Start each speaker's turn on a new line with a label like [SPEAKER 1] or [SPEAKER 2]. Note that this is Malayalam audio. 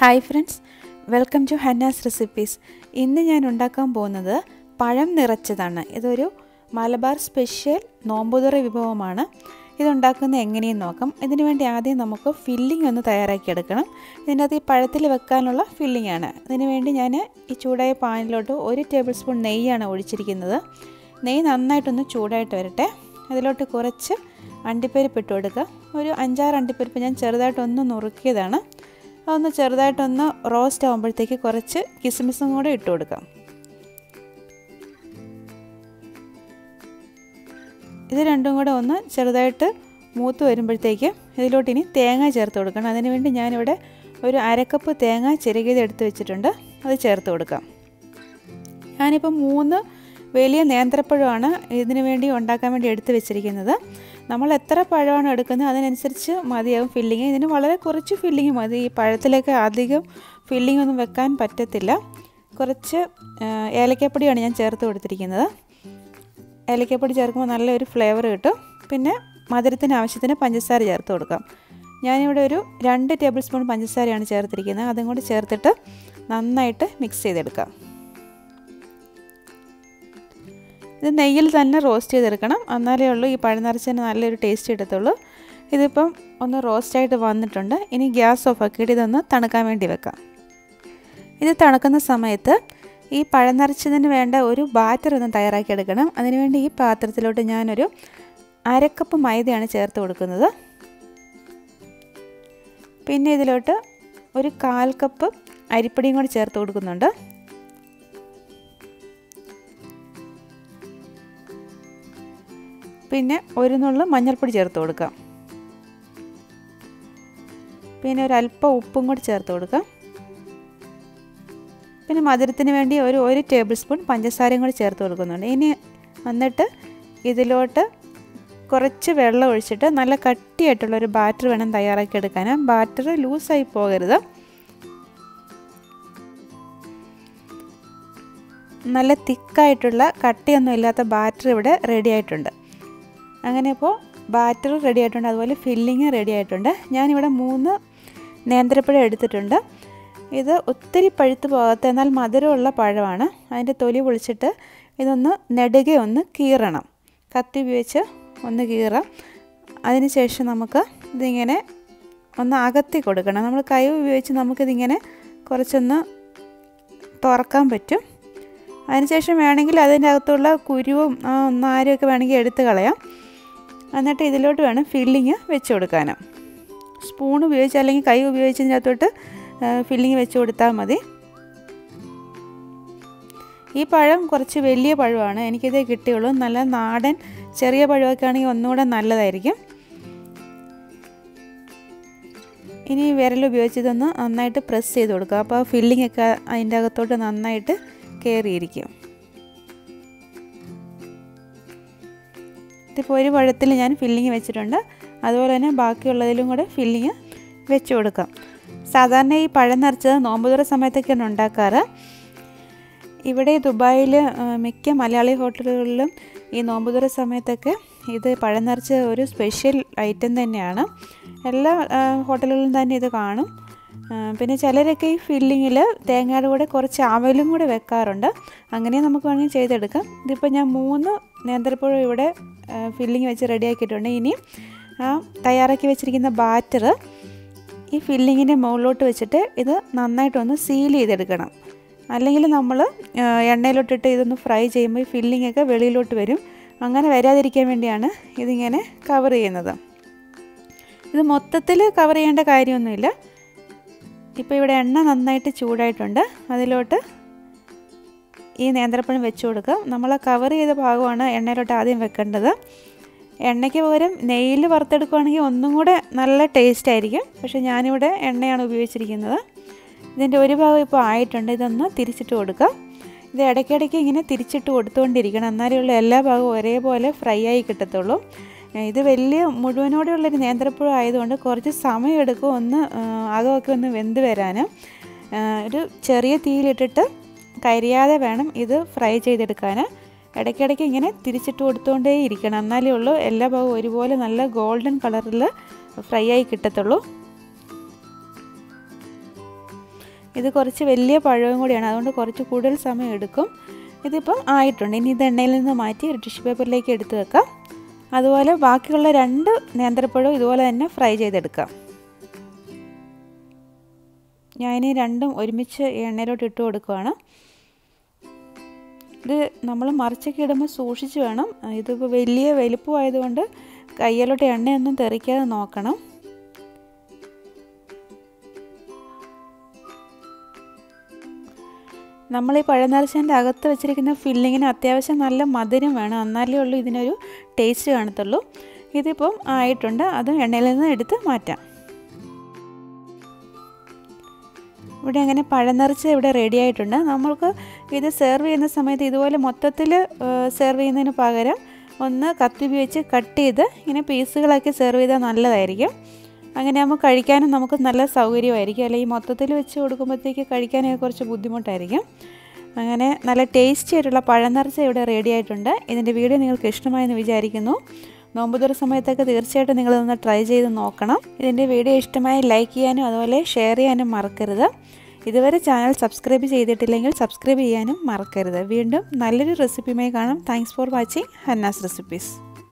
[SPEAKER 1] Hi friends welcome to Hanna's recipes ഇന്ന് ഞാൻ ഉണ്ടാക്കാൻ പോകുന്നത് പഴം നിറച്ചതാണ്. ഇതൊരു മലബാർ സ്പെഷ്യൽ നോമ്പുതുറ വിഭവമാണ്. ഇതുണ്ടാക്കുന്നത് എങ്ങനെയെന്ന് നോക്കാം. ഇതിനു വേണ്ടി ആദ്യം നമുക്ക് ഫില്ലിംഗ് ഒന്ന് തയ്യാറാക്കിയെടുക്കണം ഇതിനകത്ത് ഈ പഴത്തിൽ വെക്കാനുള്ള ഫില്ലിംഗ് ആണ്. ഇതിനുവേണ്ടി ഞാൻ ഈ ചൂടായ പാനിലോട്ട് ഒരു ടേബിൾ സ്പൂൺ നെയ്യാണ് ഒഴിച്ചിരിക്കുന്നത്. നെയ്യ് നന്നായിട്ടൊന്ന് ചൂടായിട്ട് വരട്ടെ. അതിലോട്ട് കുറച്ച് അണ്ടിപ്പരിപ്പ് ഇട്ട് കൊടുക്കുക. ഒരു അഞ്ചാറ് അണ്ടിപ്പരിപ്പ് ഞാൻ ചെറുതായിട്ടൊന്ന് നുറുക്കിയതാണ്. അതൊന്ന് ചെറുതായിട്ടൊന്ന് റോസ്റ്റ് ആകുമ്പോഴത്തേക്ക് കുറച്ച് കിസ്മിസും കൂടെ ഇട്ട് കൊടുക്കാം. ഇത് രണ്ടും കൂടെ ഒന്ന് ചെറുതായിട്ട് മൂത്ത് വരുമ്പോഴത്തേക്ക് ഇതിലോട്ട് ഇനി തേങ്ങ ചേർത്ത് കൊടുക്കണം. അതിനുവേണ്ടി ഞാനിവിടെ ഒരു അരക്കപ്പ് തേങ്ങ ചിരകിയത് എടുത്ത് വെച്ചിട്ടുണ്ട്. അത് ചേർത്ത് കൊടുക്കാം. ഞാനിപ്പോൾ മൂന്ന് വലിയ നേന്ത്രപ്പഴമാണ് ഇതിനു വേണ്ടി ഉണ്ടാക്കാൻ വേണ്ടി എടുത്തു വെച്ചിരിക്കുന്നത്. നമ്മൾ എത്ര പഴമാണ് എടുക്കുന്നത് അതിനനുസരിച്ച് മതിയാവും ഫില്ലിങ് ഇതിന് വളരെ കുറച്ച് ഫില്ലിങ് മതി. ഈ പഴത്തിലേക്ക് അധികം ഫില്ലിംഗ് ഒന്നും വെക്കാൻ പറ്റത്തില്ല. കുറച്ച് ഏലക്കപ്പൊടിയാണ് ഞാൻ ചേർത്ത് കൊടുത്തിരിക്കുന്നത്. ഏലക്കപ്പൊടി ചേർക്കുമ്പോൾ നല്ലൊരു ഫ്ലേവർ കിട്ടും. പിന്നെ മധുരത്തിന് ആവശ്യത്തിന് പഞ്ചസാര ചേർത്ത് കൊടുക്കാം. ഞാനിവിടെ ഒരു രണ്ട് ടേബിൾ സ്പൂൺ പഞ്ചസാരയാണ് ചേർത്തിരിക്കുന്നത്. അതും കൂടി ചേർത്തിട്ട് നന്നായിട്ട് മിക്സ് ചെയ്തെടുക്കാം. ഇത് നെയ്യിൽ തന്നെ റോസ്റ്റ് ചെയ്തെടുക്കണം. എന്നാലേ ഉള്ളൂ ഈ പഴനിറച്ചതിന് നല്ലൊരു ടേസ്റ്റ് എടുത്തുള്ളൂ ഇതിപ്പം ഒന്ന് റോസ്റ്റായിട്ട് വന്നിട്ടുണ്ട്. ഇനി ഗ്യാസ് ഓഫ് ആക്കിയിട്ട് ഇതൊന്ന് തണുക്കാൻ വേണ്ടി വെക്കാം. ഇത് തണുക്കുന്ന സമയത്ത് ഈ പഴനിറച്ചതിന് വേണ്ട ഒരു ബാറ്റർ ഒന്ന് തയ്യാറാക്കിയെടുക്കണം. അതിനുവേണ്ടി ഈ പാത്രത്തിലോട്ട് ഞാനൊരു അരക്കപ്പ് മൈദയാണ് ചേർത്ത് കൊടുക്കുന്നത്. പിന്നെ ഇതിലോട്ട് ഒരു കാൽ കപ്പ് അരിപ്പൊടിയും കൂടി ചേർത്ത് കൊടുക്കുന്നുണ്ട്. പിന്നെ ഒരു നുള്ളു മഞ്ഞൾപ്പൊടി ചേർത്ത് കൊടുക്കാം പിന്നെ ഒരു അല്പം ഉപ്പും കൂടി ചേർത്ത് കൊടുക്കാം പിന്നെ മധുരത്തിന് വേണ്ടി ഒരു ഒരു ടേബിൾ സ്പൂൺ പഞ്ചസാരയും കൂടി ചേർത്ത് കൊടുക്കുന്നുണ്ട്. ഇനി എന്നിട്ട് ഇതിലോട്ട് കുറച്ച് വെള്ളം ഒഴിച്ചിട്ട് നല്ല കട്ടിയായിട്ടുള്ള ഒരു ബാറ്റർ വേണം തയ്യാറാക്കി എടുക്കാൻ. ബാറ്റർ ലൂസായി പോകരുത്. നല്ല തിക്കായിട്ടുള്ള കട്ടിയൊന്നും ഇല്ലാത്ത ബാറ്റർ ഇവിടെ റെഡി ആയിട്ടുണ്ട്. അങ്ങനെ ഇപ്പോൾ ബാറ്റർ റെഡി ആയിട്ടുണ്ട് അതുപോലെ ഫില്ലിങ് റെഡി ആയിട്ടുണ്ട്. ഞാനിവിടെ മൂന്ന് നേന്ത്രപ്പഴം എടുത്തിട്ടുണ്ട്. ഇത് ഒത്തിരി പഴുത്ത് പോകാത്ത എന്നാൽ മധുരമുള്ള പഴമാണ്. അതിന്റെ തൊലി പൊളിച്ചിട്ട് ഇതൊന്ന് നെടുകെ ഒന്ന് കീറണം. കത്തി ഉപയോഗിച്ച് ഒന്ന് കീറാം. അതിനുശേഷം നമുക്ക് ഇതിങ്ങനെ ഒന്ന് അകത്തി കൊടുക്കണം. നമ്മൾ കൈ ഉപയോഗിച്ച് നമുക്കിതിങ്ങനെ കുറച്ചൊന്ന് തുറക്കാൻ പറ്റും. അതിനുശേഷം വേണമെങ്കിൽ അതിന്റെ അകത്തുള്ള കുരുവും നാരുമൊക്കെ വേണമെങ്കിൽ എടുത്ത് കളയാം. എന്നിട്ട് ഇതിലോട്ട് വേണം ഫില്ലിങ് വെച്ച് കൊടുക്കാൻ സ്പൂൺ ഉപയോഗിച്ച് അല്ലെങ്കിൽ കൈ ഉപയോഗിച്ച് ഇതിനകത്തോട്ട് ഫില്ലിങ് വെച്ച് കൊടുത്താൽ മതി. ഈ പഴം കുറച്ച് വലിയ പഴമാണ്. എനിക്കിതേ കിട്ടിയുള്ളൂ. നല്ല നാടൻ ചെറിയ പഴമൊക്കെ ആണെങ്കിൽ ഒന്നുകൂടെ നല്ലതായിരിക്കും. ഇനി വിരൽ ഉപയോഗിച്ച് ഇതൊന്ന് നന്നായിട്ട് പ്രസ് ചെയ്ത് കൊടുക്കുക. അപ്പോൾ ഫില്ലിംഗ് ഒക്കെ അതിന്റെ അകത്തോട്ട് നന്നായിട്ട് കയറിയിരിക്കും ഇതിപ്പോൾ ഒരു പഴത്തിൽ ഞാൻ ഫില്ലിങ് വെച്ചിട്ടുണ്ട്. അതുപോലെ തന്നെ ബാക്കിയുള്ളതിലും കൂടെ ഫില്ലിങ് വെച്ച് കൊടുക്കാം. സാധാരണ ഈ പഴം നിറച്ചത് നോമ്പുതുറ സമയത്തൊക്കെയാണ് ഉണ്ടാക്കാറ്. ഇവിടെ ദുബായിൽ മിക്ക മലയാളി ഹോട്ടലുകളിലും ഈ നോമ്പുതുറ സമയത്തൊക്കെ ഇത് പഴം നിറച്ച ഒരു സ്പെഷ്യൽ ഐറ്റം തന്നെയാണ്. എല്ലാ ഹോട്ടലുകളിലും തന്നെ ഇത് കാണും. പിന്നെ ചിലരൊക്കെ ഈ ഫില്ലിങ്ങിൽ തേങ്ങയുടെ കൂടെ കുറച്ച് അവലും കൂടെ വെക്കാറുണ്ട്. അങ്ങനെ നമുക്ക് വേണമെങ്കിൽ ചെയ്തെടുക്കാം. ഇതിപ്പോൾ ഞാൻ മൂന്ന് നേന്ത്രപ്പഴം ഇവിടെ ഫില്ലിങ് വെച്ച് റെഡിയാക്കിയിട്ടുണ്ട്. ഇനി ആ തയ്യാറാക്കി വെച്ചിരിക്കുന്ന ബാറ്റർ ഈ ഫില്ലിങ്ങിന്റെ മുകളിലോട്ട് വെച്ചിട്ട് ഇത് നന്നായിട്ടൊന്ന് സീൽ ചെയ്തെടുക്കണം. അല്ലെങ്കിൽ നമ്മൾ എണ്ണയിലോട്ടിട്ട് ഇതൊന്ന് ഫ്രൈ ചെയ്യുമ്പോൾ ഈ ഫില്ലിങ്ങൊക്കെ വെളിയിലോട്ട് വരും. അങ്ങനെ വരാതിരിക്കാൻ വേണ്ടിയാണ് ഇതിങ്ങനെ കവർ ചെയ്യുന്നത്. ഇത് മൊത്തത്തിൽ കവർ ചെയ്യേണ്ട കാര്യമൊന്നുമില്ല. ഇപ്പോൾ ഇവിടെ എണ്ണ നന്നായിട്ട് ചൂടായിട്ടുണ്ട്. അതിലോട്ട് ഈ നേന്ത്രപ്പഴം വെച്ച് കൊടുക്കുക. നമ്മൾ കവർ ചെയ്ത ഭാഗമാണ് എണ്ണയിലോട്ട് ആദ്യം വെക്കേണ്ടത്. എണ്ണയ്ക്ക് പകരം നെയ്യിൽ വറുത്തെടുക്കുകയാണെങ്കിൽ ഒന്നും കൂടെ നല്ല ടേസ്റ്റ് ആയിരിക്കും. പക്ഷേ ഞാനിവിടെ എണ്ണയാണ് ഉപയോഗിച്ചിരിക്കുന്നത്. ഇതിന്റെ ഒരു ഭാഗം ഇപ്പോൾ ആയിട്ടുണ്ട്. ഇതൊന്ന് തിരിച്ചിട്ട് കൊടുക്കുക. ഇത് ഇടയ്ക്കിടയ്ക്ക് ഇങ്ങനെ തിരിച്ചിട്ട് കൊടുത്തുകൊണ്ടിരിക്കണം. എന്നാലേ ഉള്ളൂ എല്ലാ ഭാഗവും ഒരേപോലെ ഫ്രൈ ആയി കിട്ടത്തുള്ളൂ. ഇത് വലിയ മുഴുവനോടെയുള്ളൊരു നേന്ത്രപ്പഴം ആയതുകൊണ്ട് കുറച്ച് സമയമെടുക്കും ഒന്ന് അകമൊക്കെ ഒന്ന് വെന്ത് വരാൻ ഒരു ചെറിയ തീയിലിട്ടിട്ട് കരിയാതെ വേണം ഇത് ഫ്രൈ ചെയ്തെടുക്കാൻ ഇടയ്ക്കിടയ്ക്ക് ഇങ്ങനെ തിരിച്ചിട്ട് കൊടുത്തുകൊണ്ടേ ഇരിക്കണം. എന്നാലേ ഉള്ളൂ എല്ലാ ഭാഗവും ഒരുപോലെ നല്ല ഗോൾഡൻ കളറിൽ ഫ്രൈ ആയി കിട്ടത്തുള്ളൂ. ഇത് കുറച്ച് വലിയ പഴവും കൂടിയാണ് അതുകൊണ്ട് കുറച്ച് കൂടുതൽ സമയം എടുക്കും. ഇതിപ്പം ആയിട്ടുണ്ട്. ഇനി ഇത് എണ്ണയിൽ നിന്ന് മാറ്റി ഒരു ടിഷ്യൂ പേപ്പറിലേക്ക് എടുത്ത് വെക്കാം. അതുപോലെ ബാക്കിയുള്ള രണ്ട് നേന്ത്രപ്പഴവും ഇതുപോലെ തന്നെ ഫ്രൈ ചെയ്തെടുക്കാം. ഞാനിനി രണ്ടും ഒരുമിച്ച് എണ്ണയിലോട്ട് ഇട്ട് കൊടുക്കുവാണ് ഇത് നമ്മൾ മറിച്ചൊക്കെ ഇടുമ്പോൾ സൂക്ഷിച്ച് വേണം. ഇതിപ്പോൾ വലിയ വലുപ്പമായതുകൊണ്ട് കയ്യിലോട്ട് എണ്ണയൊന്നും തെറിക്കാതെ നോക്കണം. നമ്മൾ ഈ പഴനിറച്ചതിന്റെ അകത്ത് വെച്ചിരിക്കുന്ന ഫില്ലിങ്ങിന് അത്യാവശ്യം നല്ല മധുരം വേണം. എന്നാലേ ഉള്ളൂ ഇതിനൊരു ടേസ്റ്റ് കാണത്തുള്ളൂ. ഇതിപ്പം ആയിട്ടുണ്ട്. അത് എണ്ണയിൽ നിന്ന് എടുത്ത് മാറ്റാം. ഇവിടെ അങ്ങനെ പഴനിറച്ച് ഇവിടെ റെഡി ആയിട്ടുണ്ട്. നമ്മൾക്ക് ഇത് സെർവ് ചെയ്യുന്ന സമയത്ത് ഇതുപോലെ മൊത്തത്തിൽ സെർവ് ചെയ്യുന്നതിന് പകരം ഒന്ന് കത്തി ഉപയോഗിച്ച് കട്ട് ചെയ്ത് ഇങ്ങനെ പീസുകളാക്കി സെർവ് ചെയ്താൽ നല്ലതായിരിക്കും. അങ്ങനെ ആകുമ്പോൾ കഴിക്കാനും നമുക്ക് നല്ല സൗകര്യമായിരിക്കും. അല്ലെങ്കിൽ മൊത്തത്തിൽ വെച്ച് കൊടുക്കുമ്പോഴത്തേക്ക് കഴിക്കാനൊക്കെ കുറച്ച് ബുദ്ധിമുട്ടായിരിക്കും. അങ്ങനെ നല്ല ടേസ്റ്റി ആയിട്ടുള്ള പഴനിറച്ച ഇവിടെ റെഡി ആയിട്ടുണ്ട്. ഇതിന്റെ വീഡിയോ നിങ്ങൾക്ക് ഇഷ്ടമായെന്ന് വിചാരിക്കുന്നു. നോമ്പുതുറ സമയത്തൊക്കെ തീർച്ചയായിട്ടും നിങ്ങളിതൊന്ന് ട്രൈ ചെയ്ത് നോക്കണം. ഇതിന്റെ വീഡിയോ ഇഷ്ടമായി ലൈക്ക് ചെയ്യാനും അതുപോലെ ഷെയർ ചെയ്യാനും മറക്കരുത്. ഇതുവരെ ചാനൽ സബ്സ്ക്രൈബ് ചെയ്തിട്ടില്ലെങ്കിൽ സബ്സ്ക്രൈബ് ചെയ്യാനും മറക്കരുത്. വീണ്ടും നല്ലൊരു റെസിപ്പിയുമായി കാണാം. Thanks for watching Hanna's recipes